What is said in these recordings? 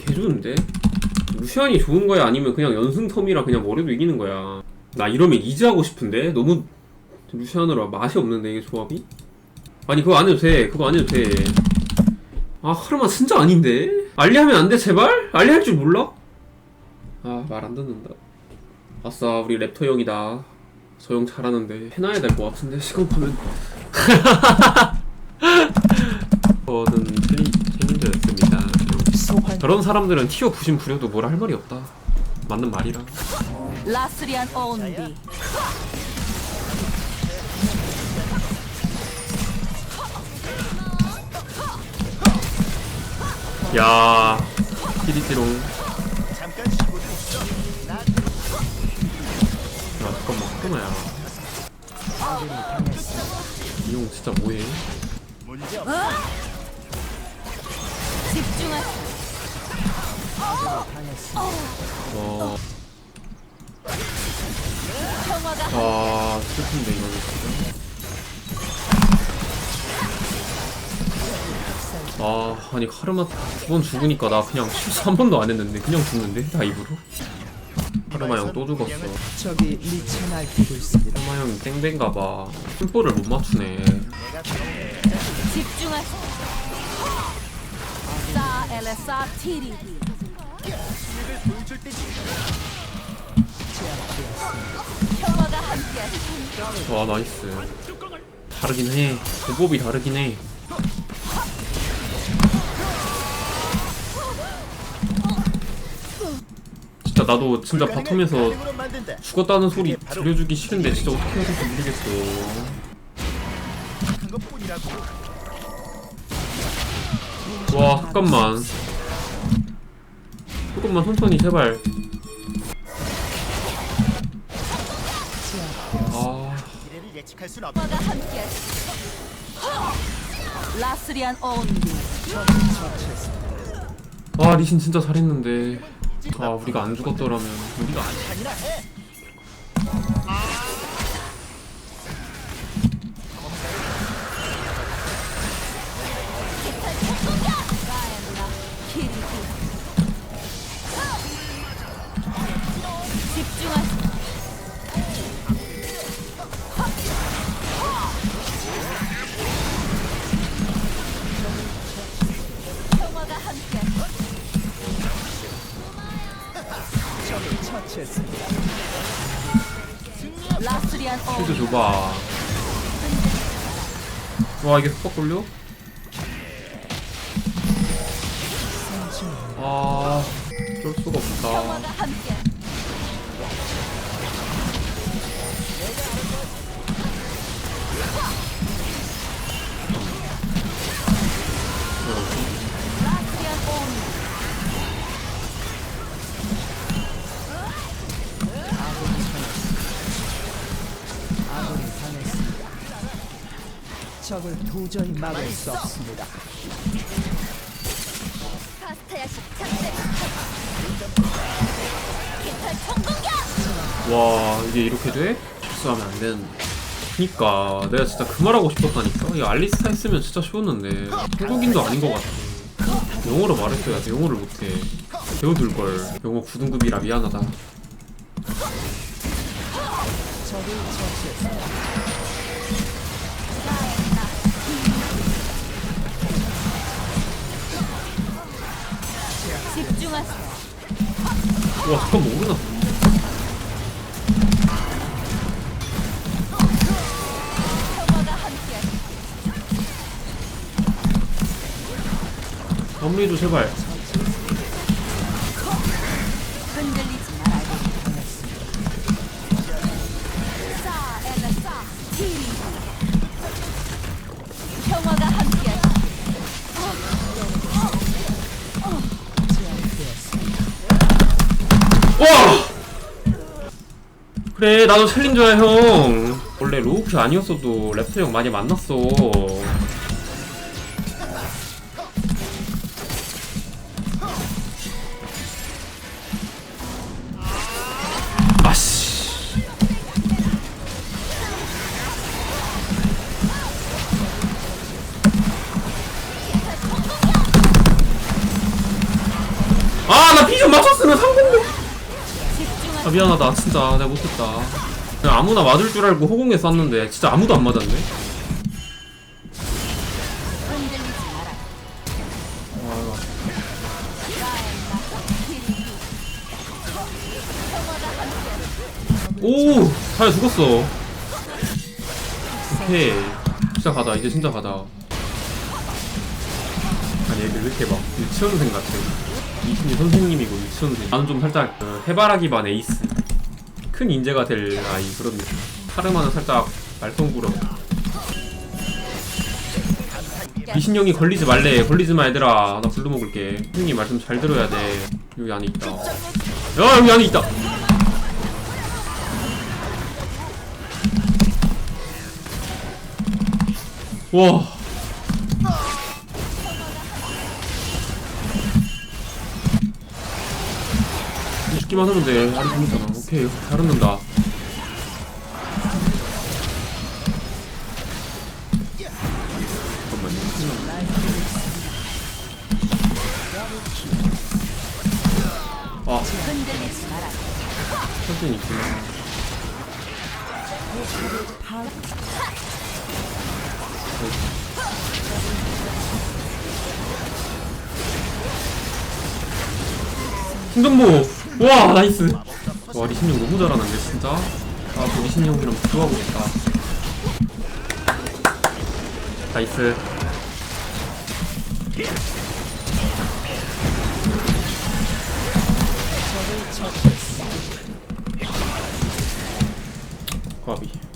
개 좋은데? 루시안이 좋은 거야 아니면 그냥 연승 텀이라 그냥 머리도 이기는 거야 나 이러면 이즈 하고 싶은데 너무 루시안으로 맛이 없는데 이게 조합이? 아니 그거 안 해도 돼 그거 안 해도 돼아 카르마 진짜 아닌데? 알리 하면 안 돼 제발? 알리 할 줄 몰라? 아 말 안 듣는다 아싸 우리 랩터 형이다 저 형 잘하는데 해놔야 될 것 같은데 시간 파면 저는 챌린- 챌린저였습니다 소환 저런 사람들은 티어 부심 부려도 뭐라 할 말이 없다. 맞는 말이라. 라스리안 온비 야. 나야 잠깐만 끊어야. 이용 진짜 뭐해? 없어. 집중하 와, 평화가 아 슬픈데 이거. 진짜 아 아니 카르마 두 번 죽으니까 나 그냥 실수 한 번도 안 했는데 그냥 죽는데? 다 입으로? 카르마 형 또 죽었어. 날뛰고 있습니다. 카르마 형이 땡땡가봐. 템포를 못 맞추네. 집중하세요. 사 와 나이스 다르긴 해 도법이 다르긴 해 진짜 나도 진짜 바텀에서. 죽었다는 소리 들려주기 싫은데 진짜 어떻게 해야 될지 모르겠어. 와 잠깐만 조금만 천천히 제발. 아. 미래를 예측할 순 없다. 평화가 함께하시고 라스리안 온비 아 리신 진짜 잘했는데. 아 우리가 안 죽었더라면. 우리가 안 아니나 해. 라스리안 쉴드 온비 줘봐. 와 이게 퍽 걸려? 아 어쩔 수가 없다. 평화가 함께 적을 도저히 막을 수 없습니다. 깃털 총공격! 와 이게 이렇게 돼? 실수하면 안 되는데. 그니까 내가 진짜 그 말하고 싶었다니까? 이 알리스타 했으면 진짜 쉬웠는데. 한국인도 아닌 것 같아. 영어로 말했어야 돼. 영어를 못해. 배워둘걸. 영어 9등급이라 미안하다. 적을 처치했습니다. 와 평화가 함께하시고 마무리해줘 제발 그래 나도 챌린저야 형. 원래 로우키 아니었어도 랩터 형 많이 만났어 진짜 내가 못했다. 그냥 아무나 맞을 줄 알고 호공에 쐈는데 진짜 아무도 안 맞았네. 오! 잘 죽었어. 오케이. 진짜 가다. 이제 진짜 가다. 아니 얘들 왜 이렇게 막 유치원생 같아? 이신이 선생님이고 유치원생. 나는 좀 살짝 그 해바라기 반 에이스 큰 인재가 될 아이 그런 느낌. 카르마는 살짝 말썽꾸러. 미신형이 걸리지 말래. 걸리지 마 얘들아. 나 블루 먹을게. 선생님 말씀 잘 들어야 돼. 여기 안에 있다. 야 여기 안에 있다. 와. 죽기만 하면 돼. 알이 죽는잖아. 오케이. 잘 있구나. 신정보! 와, 나이스! 와, 리신형 너무 잘하는데, 진짜? 아, 저 리신형이랑 비교하고 싶다. 나이스. 과비.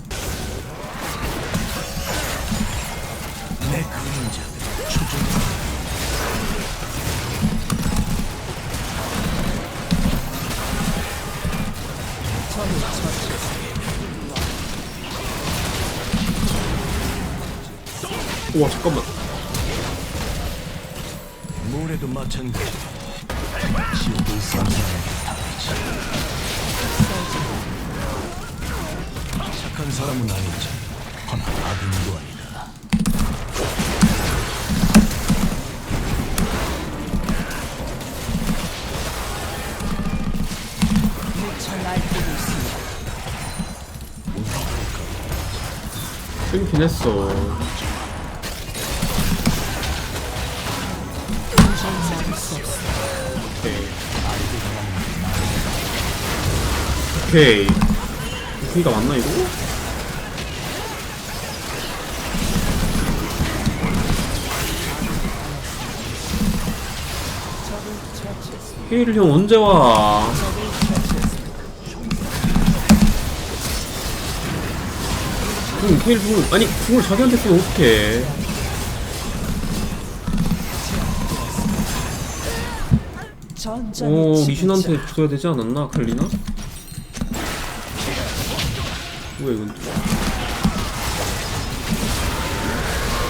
와, 잠깐만. 모래도 마찬가지 지옥을 다르지 착한 사람은 아니지 허나 악인도 아니다 미쳐 날뛰고 있습니다. 끊긴 했어. 오케이. 오케이가 맞나, 이거? 헤일 형 언제 와? 응, 헤일 궁을, 아니, 궁을 자기한테 쓰면 어떡해. 지배자. 리신한테 줘야 되지 않았나? 칼리나? 뭐야, 이건 또.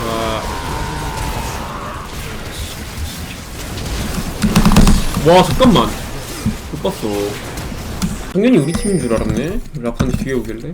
아. 와, 잠깐만. 못 봤어. 당연히 우리 팀인 줄 알았네? 라칸 뒤에 오길래?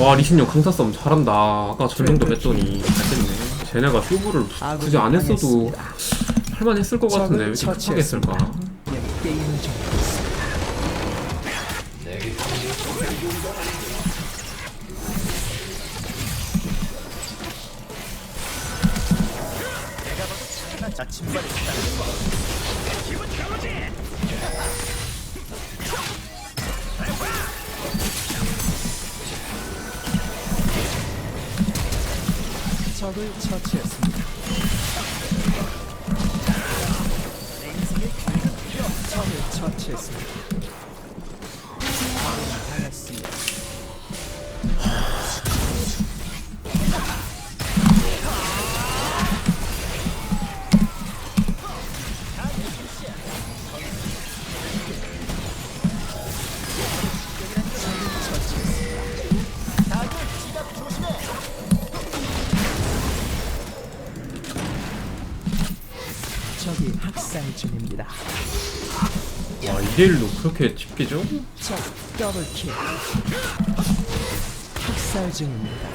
와, 리신형 강타 싸움 잘한다. 아까 전령도 뺐더니 잘 됐네. 쟤네가 쇼부를 굳이 안 했어도 할만했을 것 같은데 왜 이렇게 급하게 했을까? 그냥 게임을 좀 나침반을 따는 적을 처치했습니다. 적을 처치했습니다. 당했습니다. 와 2대1도 그렇게 더블킬. 학살 중입니다.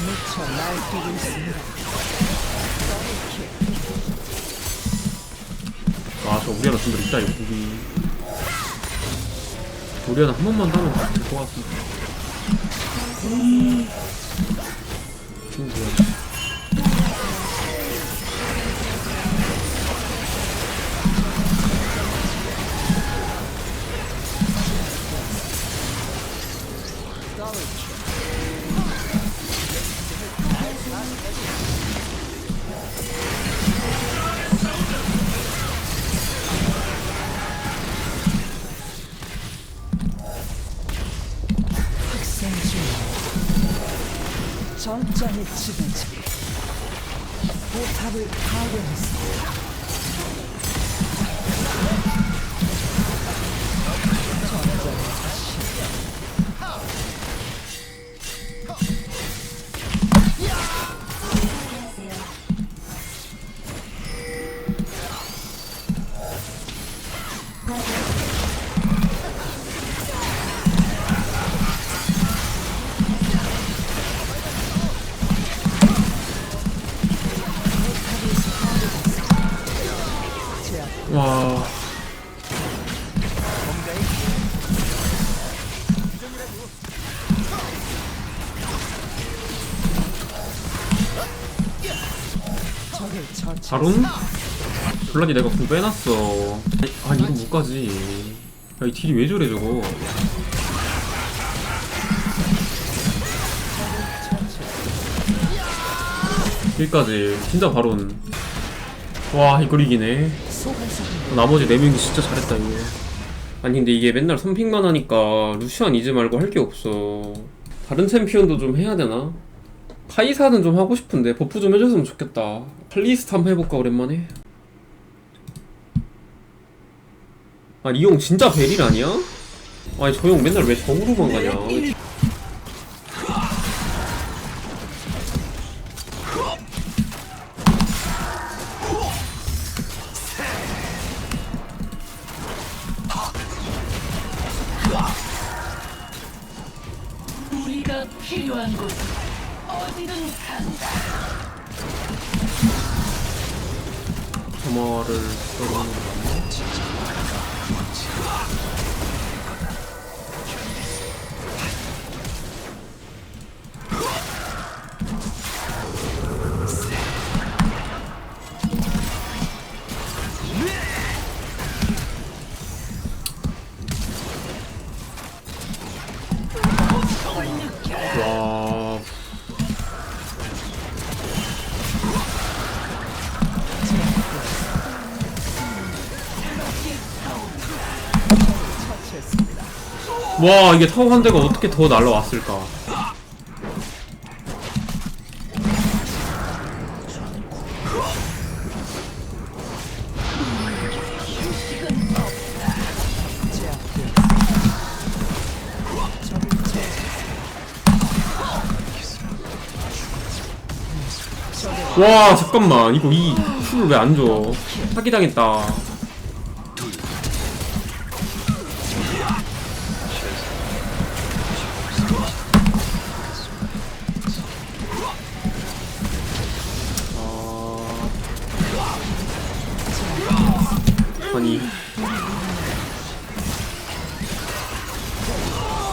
미쳐 날뛰고 있습니다. 아저 우리 하나 준비 있다 이거 우리 우리 하나 한 번만 따면 될 것 같은데 음. 이거 뭐야 전장의 지배자. 포탑을 파괴했습니다. 블라디 내가 공 빼놨어. 아니 이거 못 가지. 야이 딜이 왜 저래 저거? 여기까지. 진짜 바론 와 이걸 이기네. 나머지 4명이 진짜 잘했다 이거. 아니 근데 이게 맨날 선픽만 하니까 루시안 이즈 말고 할 게 없어. 다른 챔피언도 좀 해야 되나? 카이사는 좀 하고 싶은데 버프 좀 해줬으면 좋겠다. 칼리스트 한번 해볼까 오랜만에 아니 이형 진짜 베릴 아니야? 아니 저 형 맨날 왜 정으로만 가냐 와 이게 타워 한 대가 어떻게 더 날라왔을까. 와 잠깐만 이거 이 풀을 왜안 줘? 사기당했다 아...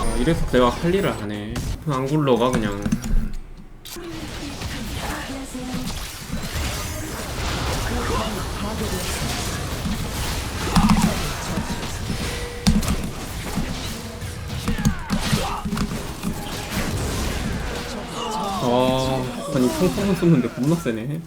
아니 아, 이래서 내가 할 일을 안해. 안 굴러가 그냥. 아, 아니 평평한 썼는데 겁나 세네.